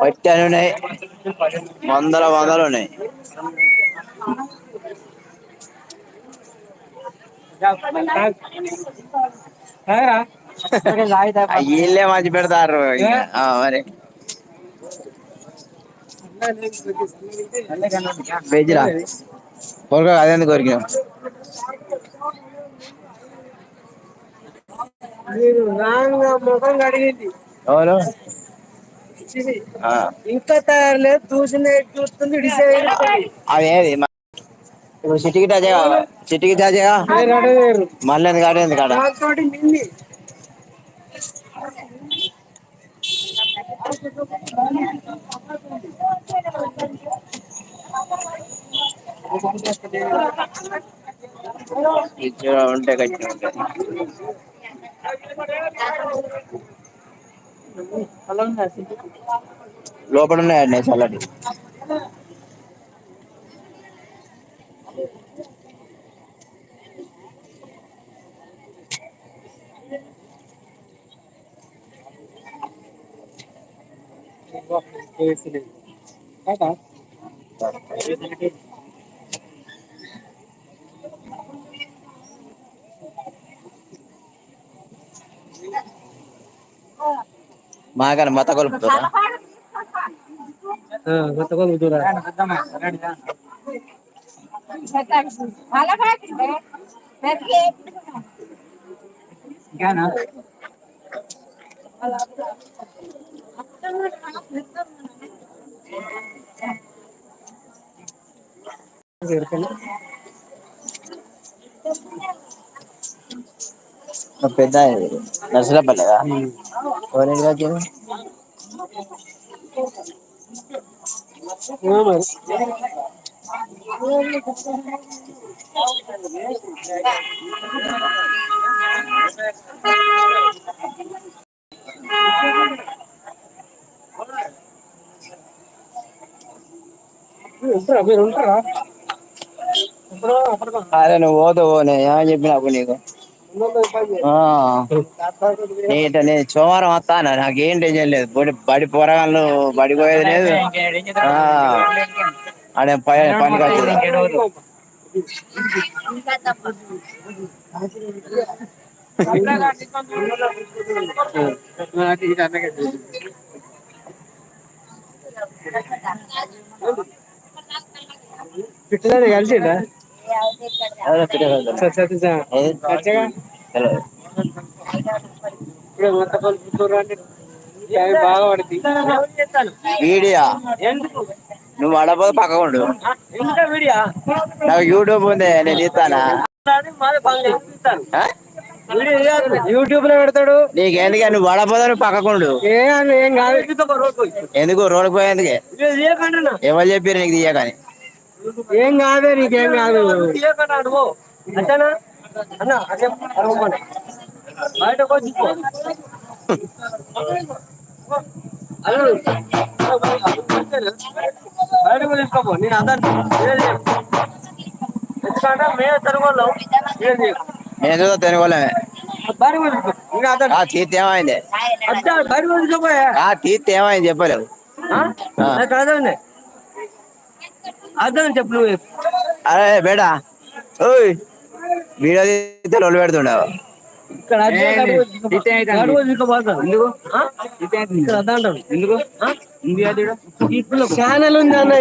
పట్టనున్నాయి. వందల వందలు ఉన్నాయి వీళ్ళే మంచి పెడతారు మరి. వెజ్ రా. కొరక అదేందుకు మీరు రాంగ ముఖం కడిగింది. ఆ. ఇంకా తయారులేదు చూసింది చూస్తుంది డిసైడ్ అదేది ఇప్పుడు చిట్టికి టాచే చిట్టికి టాచేగా మళ్ళీ ఎందుకు ఆడ? ఎందుకు ఆడ ఫ్రిడ్జ్ ఉంటే గట్టిగా ఉంటది లోపల ఉన్నాయన్న చల్లటివి మాకన మత కలుపుతారా పెద్ద నర్సరాపల్లిదా అరే నువ్వు పోతే పో నేను ఏమని చెప్పిన అప్పుడు నీకు? ఆ నీట నేను సోమవారం వస్తా అన్న నాకేం టెన్షన్ లేదు. బడి బడి పోరగాళ్ళు బడిపోయేది లేదు. ఆ ఆడ ప పని కట్టుడు కలిసిండా వీడియా? నువ్వు పడపోతే పక్కకుండు నాకు యూట్యూబ్ ఉంది నేను తీస్తానా? యూట్యూబ్లో పెడతాడు. నీకు ఎందుకే నువ్వు నువ్వు పక్కకుండు ఎందుకు? రోడ్డు పోయేందుకే? ఎవరు చెప్పారు నీకు తీయకని? ఏం కాదే నీకేం కాదు. నేను తీర్తే ఏమైంది? తీర్తే ఏమైంది చెప్పలేవు అరే బేటా ఓయ్ వీడియో తీస్తే లొల్లి పెడుతుండవు. ఛానల్ ఉంది అన్న